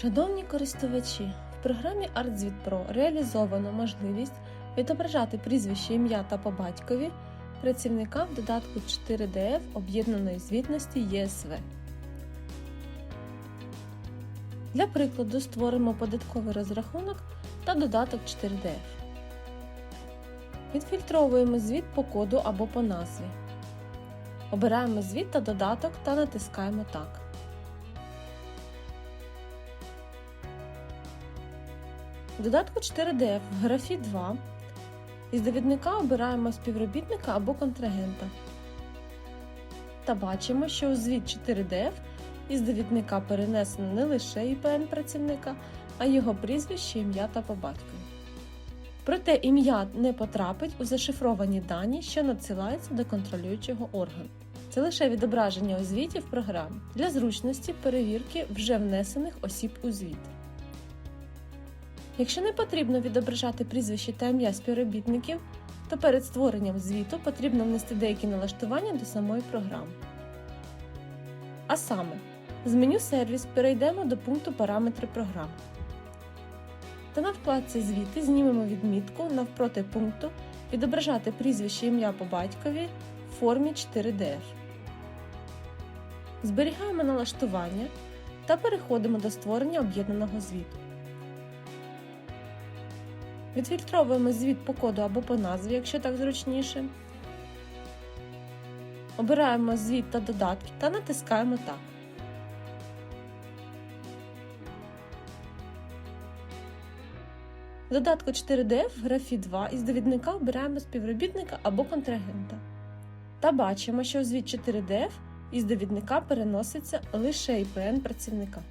Шановні користувачі, в програмі ArtZvit Pro реалізовано можливість відображати прізвище ім'я та по батькові працівника в додатку 4DF об'єднаної звітності ЄСВ. Для прикладу створимо податковий розрахунок та додаток 4DF. Відфільтровуємо звіт по коду або по назві. Обираємо звіт та додаток та натискаємо Так. В додатку 4DF в графі 2 із довідника обираємо співробітника або контрагента. Та бачимо, що у звіт 4DF із довідника перенесено не лише ІПН працівника, а його прізвище, ім'я та по батькові. Проте ім'я не потрапить у зашифровані дані, що надсилаються до контролюючого органу. Це лише відображення у звіті в програмі для зручності перевірки вже внесених осіб у звіт. Якщо не потрібно відображати прізвище та ім'я співробітників, то перед створенням звіту потрібно внести деякі налаштування до самої програми. А саме, з меню Сервіс перейдемо до пункту Параметри програми. Та на вкладці Звіти знімемо відмітку навпроти пункту Відображати прізвище ім'я по батькові в формі 4DF. Зберігаємо налаштування та переходимо до створення об'єднаного звіту. Відфільтровуємо звіт по коду або по назві, якщо так зручніше. Обираємо звіт та додатки та натискаємо Так. В додатку 4DF в графі 2 із довідника обираємо співробітника або контрагента. Та бачимо, що звіт 4DF із довідника переноситься лише ІПН працівника.